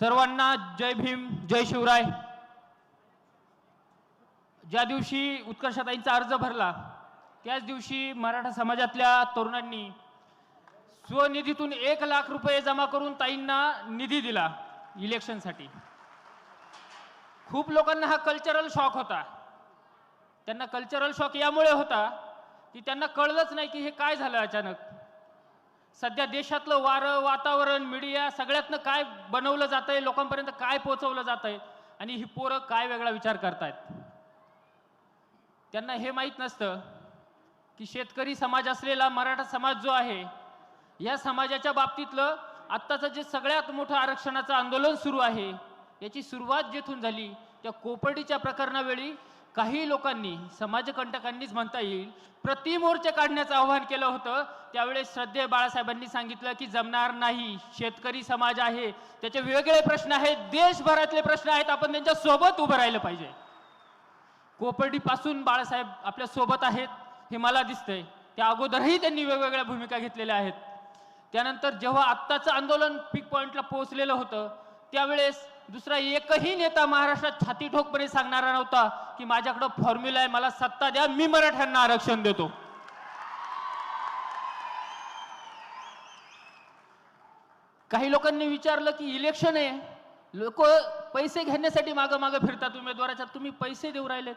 सर्वांना जय भीम जय शिवराय. ज्या दिवशी उत्कर्षताईंचा अर्ज भरला त्याच दिवशी मराठा समाजातल्या तरुणांनी स्वनिधीतून एक लाख रुपये जमा करून ताईंना निधी दिला इलेक्शनसाठी खूप लोकांना हा कल्चरल शॉक होता. त्यांना कल्चरल शॉक यामुळे होता की त्यांना कळलंच नाही की हे काय झालं अचानक. सध्या देशातलं वारं वातावरण मीडिया सगळ्यातनं काय बनवलं जात आहे लोकांपर्यंत काय पोहोचवलं जात आहे आणि ही पोरं काय वेगळा विचार करतायत? त्यांना हे माहीत नसतं की शेतकरी समाज असलेला मराठा समाज जो आहे या समाजाच्या बाबतीतलं आत्ताचं जे सगळ्यात मोठं आरक्षणाचं आंदोलन सुरू आहे याची सुरुवात जेथून झाली त्या कोपर्डीच्या प्रकरणावेळी काही लोकांनी समाजकंटकांनीच म्हणता येईल प्रतिमोर्चे काढण्याचं आव्हान केलं होतं. त्यावेळेस श्रद्धे बाळासाहेबांनी सांगितलं की जमणार नाही शेतकरी समाज आहे. त्याचे वेगळे प्रश्न आहेत देशभरातले प्रश्न आहेत. आपण त्यांच्यासोबत उभं राहिलं पाहिजे. कोपर्डीपासून बाळासाहेब आपल्यासोबत आहेत हे मला दिसतंय. त्या अगोदरही त्यांनी वेगवेगळ्या भूमिका घेतलेल्या आहेत. त्यानंतर जेव्हा आत्ताचं आंदोलन पीक पॉईंटला पोहोचलेलं होतं त्यावेळेस दुसरा एकही नेता महाराष्ट्रात छाती ठोकपणे सांगणारा नव्हता की माझ्याकडं फॉर्म्युला आहे मला सत्ता द्या मी मराठ्यांना आरक्षण देतो. काही लोकांनी विचारलं की इलेक्शन आहे. लोक पैसे घेण्यासाठी मागं मागं फिरतात उमेदवाराच्या तुम्ही पैसे देऊ राहिलेत.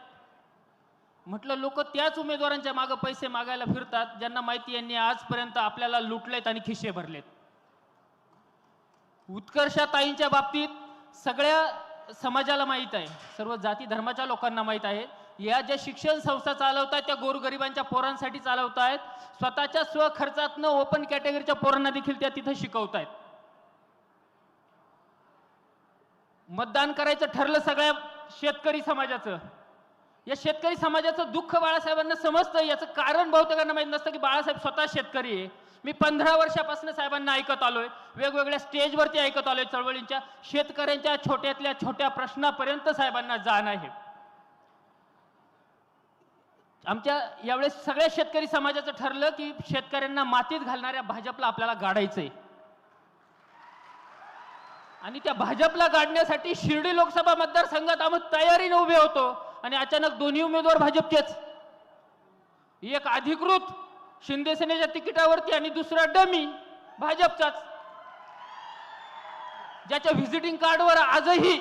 म्हटलं लोक त्याच उमेदवारांच्या मागं पैसे मागायला फिरतात ज्यांना माहिती यांनी आजपर्यंत आपल्याला लुटलेत आणि खिशे भरलेत. उत्कर्षाताईंच्या बाबतीत सगळ्या समाजाला माहीत आहे. सर्व जाती धर्माच्या लोकांना माहीत आहे. या ज्या शिक्षण संस्था चालवतात त्या गोरगरिबांच्या पोरांसाठी चालवत आहेत स्वतःच्या स्वखर्चातनं ओपन कॅटेगरीच्या पोरांना देखील त्या तिथं शिकवतायत. मतदान करायचं ठरलं सगळ्या शेतकरी समाजाचं. या शेतकरी समाजाचं दुःख बाळासाहेबांना समजतं. याचं कारण बहुतेकांना माहीत नसतं की बाळासाहेब स्वतः शेतकरी आहे. मी पंधरा वर्षापासून साहेबांना ऐकत आलोय. वेगवेगळ्या स्टेजवरती ऐकत आलोय चळवळींच्या. शेतकऱ्यांच्या छोट्यातल्या छोट्या प्रश्नापर्यंत साहेबांना जाण आहे. आमच्या यावेळेस सगळ्या शेतकरी समाजाचं ठरलं की शेतकऱ्यांना मातीत घालणाऱ्या भाजपला आपल्याला गाडायचंय. आणि त्या भाजपला गाडण्यासाठी शिर्डी लोकसभा मतदारसंघात आम्ही तयारीने उभे होतो. आणि अचानक दोन्ही उमेदवार भाजपचेच. एक अधिकृत शिंदेसेनेच्या तिकिटावरती आणि दुसरा डमी भाजपचाच. ज्याच्या व्हिजिटिंग कार्डवर आजही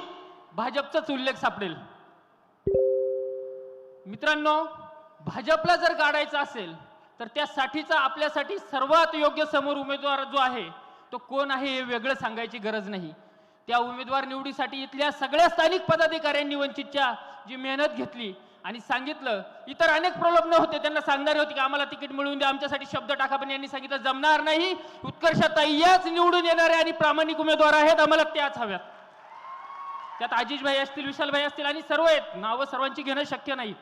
भाजपचाच उल्लेख सापडेल. मित्रांनो भाजपला जर काढायचं असेल तर त्यासाठीचा आपल्यासाठी सर्वात योग्य समोर उमेदवार जो आहे तो कोण आहे हे वेगळं सांगायची गरज नाही. त्या उमेदवार निवडीसाठी इथल्या सगळ्या स्थानिक पदाधिकाऱ्यांनी वंचितच्या जी मेहनत घेतली आणि सांगितलं इतर अनेक प्रलोभन होते. त्यांना सांगणारे होते की आम्हाला तिकीट मिळवून द्या आमच्यासाठी शब्द टाका. पण यांनी सांगितलं जमणार नाही. उत्कर्षताई याच निवडून येणारे आणि प्रामाणिक उमेदवार आहेत. आम्हाला त्याच हव्यात. त्यात आजीजभाई असतील विशालभाई असतील आणि सर्व आहेत. नावं सर्वांची घेणं शक्य नाही.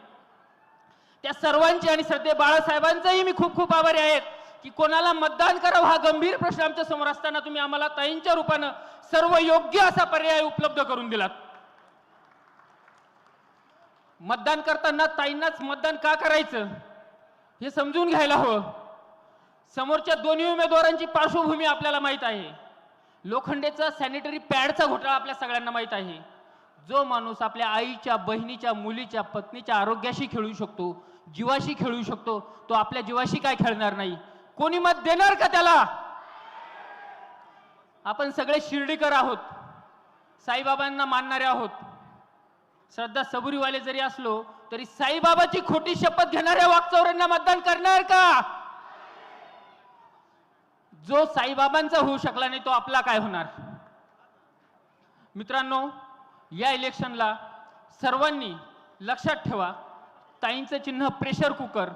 त्या सर्वांची आणि श्रद्धे बाळासाहेबांचाही मी खूप खूप आभारी आहेत की कोणाला मतदान करावं हा गंभीर प्रश्न आमच्यासमोर असताना तुम्ही आम्हाला ताईंच्या रूपानं सर्व योग्य असा पर्याय उपलब्ध करून दिलात. मतदान करताना ताईंनाच मतदान का करायचं? हे समजून घ्यायला हवं. समोरच्या दोन्ही उमेदवारांची पार्श्वभूमी आपल्याला माहीत आहे. लोखंडेचा सॅनिटरी पॅडचा घोटाळा आपल्या सगळ्यांना माहीत आहे. जो माणूस आपल्या आईच्या बहिणीच्या मुलीच्या पत्नीच्या आरोग्याशी खेळू शकतो जीवाशी खेळू शकतो तो आपल्या जीवाशी काय खेळणार नाही? कोणी मत देणार का त्याला? आपण सगळे शिर्डीकर आहोत. साईबाबांना मानणारे आहोत. श्रद्धा सबुरीवाले जरी असलो तरी साईबाबाची खोटी शपथ घेणाऱ्या वाकचौऱ्यांना मतदान करणार का? जो साईबाबांचा होऊ शकला नाही तो आपला काय होणार? मित्रांनो या इलेक्शनला सर्वांनी लक्षात ठेवा ताईंचं चिन्ह प्रेशर कुकर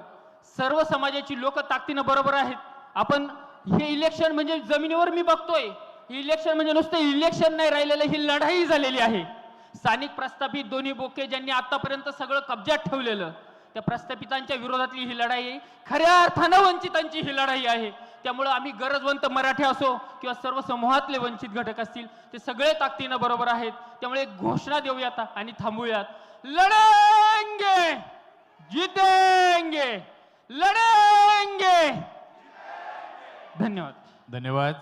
सर्व समाजाची लोक ताकदीनं बरोबर आहेत. आपण हे इलेक्शन म्हणजे जमिनीवर मी बघतोय. हे इलेक्शन म्हणजे नुसतं इलेक्शन नाही राहिलेलं ही लढाई झालेली आहे. स्थानिक प्रस्थापित दोन्ही बोके ज्यांनी आतापर्यंत सगळं कब्जात ठेवलेलं त्या प्रस्थापितांच्या विरोधातली ही लढाई आहे. खऱ्या अर्थानं वंचितांची ही लढाई आहे. त्यामुळं आम्ही गरजवंत मराठी असो किंवा सर्व समूहातले वंचित घटक असतील ते सगळे ताकदीनं बरोबर आहेत. त्यामुळे एक घोषणा देऊयात आणि थांबूयात. लढेंगे! जितेंगे! लढेंगे! धन्यवाद. धन्यवाद.